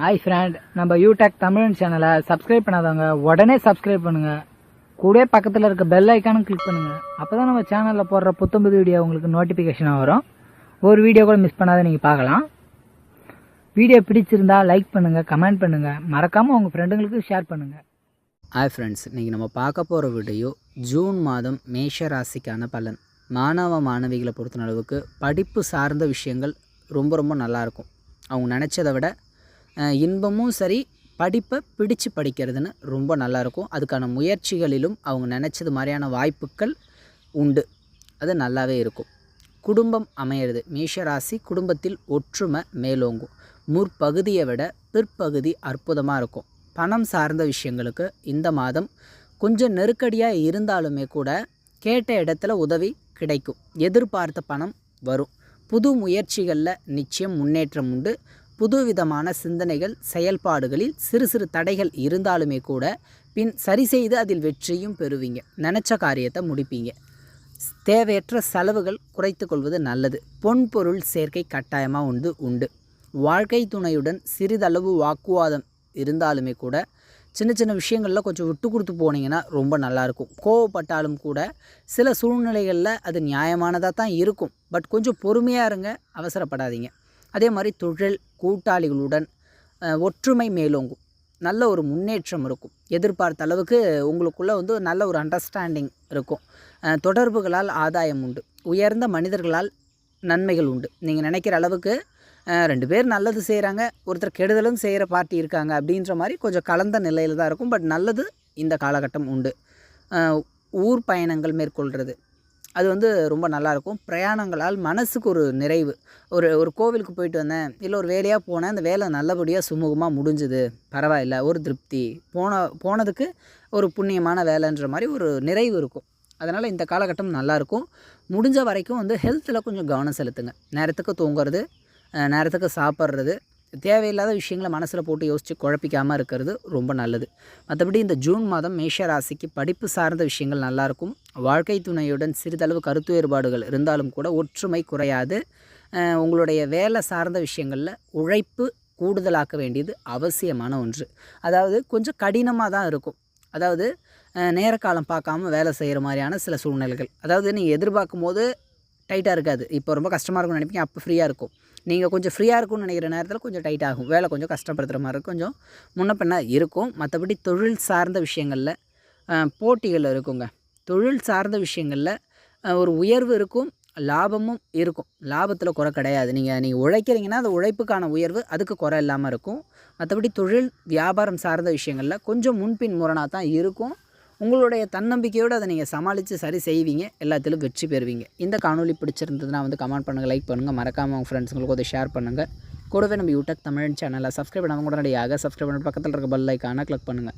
Hi friend நம்ம யூடெக் தமிழ் சேனலை subscribe பண்ணாதவங்க உடனே சப்ஸ்கிரைப் பண்ணுங்க. கூட பக்கத்தில் இருக்க பெல் ஐக்கானும் கிளிக் பண்ணுங்க. அப்பதான் நம்ம சேனலில் போடுற புத்தம்புது வீடியோ உங்களுக்கு நோட்டிஃபிகேஷனாக வரும். ஒரு வீடியோ கூட மிஸ் பண்ணாத நீங்கள் பார்க்கலாம். வீடியோ பிடிச்சிருந்தா லைக் பண்ணுங்கள் கமெண்ட் பண்ணுங்கள் மறக்காமல் உங்கள் ஃப்ரெண்டுங்களுக்கு ஷேர் பண்ணுங்கள் ஹாய் ஃப்ரெண்ட்ஸ் இன்றைக்கி நம்ம பார்க்க போகிற வீடியோ ஜூன் மாதம் மேஷ ராசிக்கான பலன். மாணவ மாணவிகளை பொறுத்த அளவுக்கு படிப்பு சார்ந்த விஷயங்கள் ரொம்ப ரொம்ப நல்லாயிருக்கும் அவங்க நினச்சதை விட இன்பமும் சரி படிப்பை பிடிச்சு படிக்கிறதுன்னு ரொம்ப நல்லாயிருக்கும். அதுக்கான முயற்சிகளிலும் அவங்க நினச்சது மாதிரியான வாய்ப்புகள் உண்டு. அது நல்லாவே இருக்கும். குடும்பம் அமையிறது. மேஷராசி குடும்பத்தில் ஒற்றுமை மேலோங்கும். முற்பகுதியை விட பிற்பகுதி அற்புதமாக இருக்கும். பணம் சார்ந்த விஷயங்களுக்கு இந்த மாதம் கொஞ்சம் நெருக்கடியாக இருந்தாலுமே கூட கேட்ட இடத்துல உதவி கிடைக்கும். எதிர்பார்த்த பணம் வரும். புது முயற்சிகளில் நிச்சயம் முன்னேற்றம் உண்டு. புதுவிதமான சிந்தனைகள் செயல்பாடுகளில் சிறு சிறு தடைகள் இருந்தாலுமே கூட பின் சரி செய்து அதில் வெற்றியும் பெறுவீங்க. நினச்ச காரியத்தை முடிப்பீங்க. தேவையற்ற செலவுகள் குறைத்து கொள்வது நல்லது. பொன் பொருள் சேர்க்கை கட்டாயமாக உண்டு உண்டு. வாழ்க்கை துணையுடன் சிறிதளவு வாக்குவாதம் இருந்தாலுமே கூட சின்ன சின்ன விஷயங்களில் கொஞ்சம் விட்டு கொடுத்து போனீங்கன்னா ரொம்ப நல்லாயிருக்கும் கோவப்பட்டாலும் கூட சில சூழ்நிலைகளில் அது நியாயமானதாக தான் இருக்கும். பட் கொஞ்சம் பொறுமையாக இருங்க அவசரப்படாதீங்க. அதே மாதிரி தொழில் கூட்டாளிகளுடன் ஒற்றுமை மேலோங்கும். நல்ல ஒரு முன்னேற்றம் இருக்கும். எதிர்பார்த்த அளவுக்கு உங்களுக்குள்ளே வந்து நல்ல ஒரு அண்டர்ஸ்டாண்டிங் இருக்கும். தொடர்புகளால் ஆதாயம் உண்டு. உயர்ந்த மனிதர்களால் நன்மைகள் உண்டு. நீங்கள் நினைக்கிற அளவுக்கு ரெண்டு பேர் நல்லது செய்கிறாங்க ஒருத்தர் கெடுதலும் செய்கிற பார்ட்டி இருக்காங்க அப்படின்ற மாதிரி கொஞ்சம் கலந்த நிலையில் தான் இருக்கும். பட் நல்லது இந்த காலகட்டம் உண்டு. ஊர் பயணங்கள் மேற்கொள்கிறது அது வந்து ரொம்ப நல்லாயிருக்கும் பிரயாணங்களால் மனசுக்கு ஒரு நிறைவு. ஒரு ஒரு கோவிலுக்கு போயிட்டு வந்தேன். இல்லை ஒரு வேலையாக போனேன். அந்த வேலை நல்லபடியாக சுமூகமாக முடிஞ்சுது. பரவாயில்ல. ஒரு திருப்தி. போன போனதுக்கு ஒரு புண்ணியமான வேலைன்ற மாதிரி ஒரு நிறைவு இருக்கும். அதனால் இந்த காலகட்டம் நல்லாயிருக்கும் முடிஞ்ச வரைக்கும் வந்து ஹெல்த்தில் கொஞ்சம் கவனம் செலுத்துங்க. நேரத்துக்கு தூங்குறது நேரத்துக்கு சாப்பிட்றது தேவையில்லாத விஷயங்களை மனசில் போட்டு யோசித்து குழப்பிக்காமல் இருக்கிறது ரொம்ப நல்லது. மற்றபடி இந்த ஜூன் மாதம் மேஷ ராசிக்கு படிப்பு சார்ந்த விஷயங்கள் நல்லாயிருக்கும் வாழ்க்கை துணையுடன் சிறிதளவு கருத்து வேறுபாடுகள் இருந்தாலும் கூட ஒற்றுமை குறையாது. உங்களுடைய வேலை சார்ந்த விஷயங்களில் உழைப்பு கூடுதலாக்க வேண்டியது அவசியமான ஒன்று. அதாவது கொஞ்சம் கடினமாக தான் இருக்கும். அதாவது நேர காலம் பார்க்காம வேலை செய்கிற மாதிரியான சில சூழ்நிலைகள். அதாவது நீங்கள் எதிர்பார்க்கும் போது டைட்டாக இருக்காது. இப்போ ரொம்ப கஷ்டமாக இருக்கும்னு நினைப்பீங்க அப்போ ஃப்ரீயாக இருக்கும். நீங்கள் கொஞ்சம் ஃப்ரீயாக இருக்கும்னு நினைக்கிற நேரத்தில் கொஞ்சம் டைட் ஆகும். வேலை கொஞ்சம் கஷ்டப்படுத்துகிற மாதிரி இருக்கும். கொஞ்சம் முன்ன பின்ன இருக்கும். மற்றபடி தொழில் சார்ந்த விஷயங்களில் போட்டிகள் இருக்குங்க. தொழில் சார்ந்த விஷயங்களில் ஒரு உயர்வு இருக்கும் லாபமும் இருக்கும். லாபத்தில் குறை கிடையாது. நீங்கள் நீங்கள் உழைக்கிறீங்கன்னா அது உழைப்புக்கான உயர்வு அதுக்கு குறை இல்லாமல் இருக்கும். மற்றபடி தொழில் வியாபாரம் சார்ந்த விஷயங்களில் கொஞ்சம் முன்பின் முரணாக தான் இருக்கும். உங்களுடைய தன்னம்பிக்கையோடு அதை நீங்கள் சமாளித்து சரி செய்வீங்க எல்லாத்திலும் வெற்றி பெறுவீங்க. இந்த காணொளி பிடிச்சிருந்ததுன்னா வந்து கமெண்ட் பண்ணுங்கள் லைக் பண்ணுங்கள் மறக்காமல் உங்கள் ஃப்ரெண்ட்ஸுங்களுக்கு அதை ஷேர் பண்ணுங்கள் கூடவே நம்ம யூடியூப் தமிழ் சேனலை சப்ஸ்கிரைப் பண்ணாமல் உடனடியாக சப்ஸ்கிரைப் பண்ணி பக்கத்தில் இருக்க பெல் ஐக்கானை கிளிக் பண்ணுங்கள்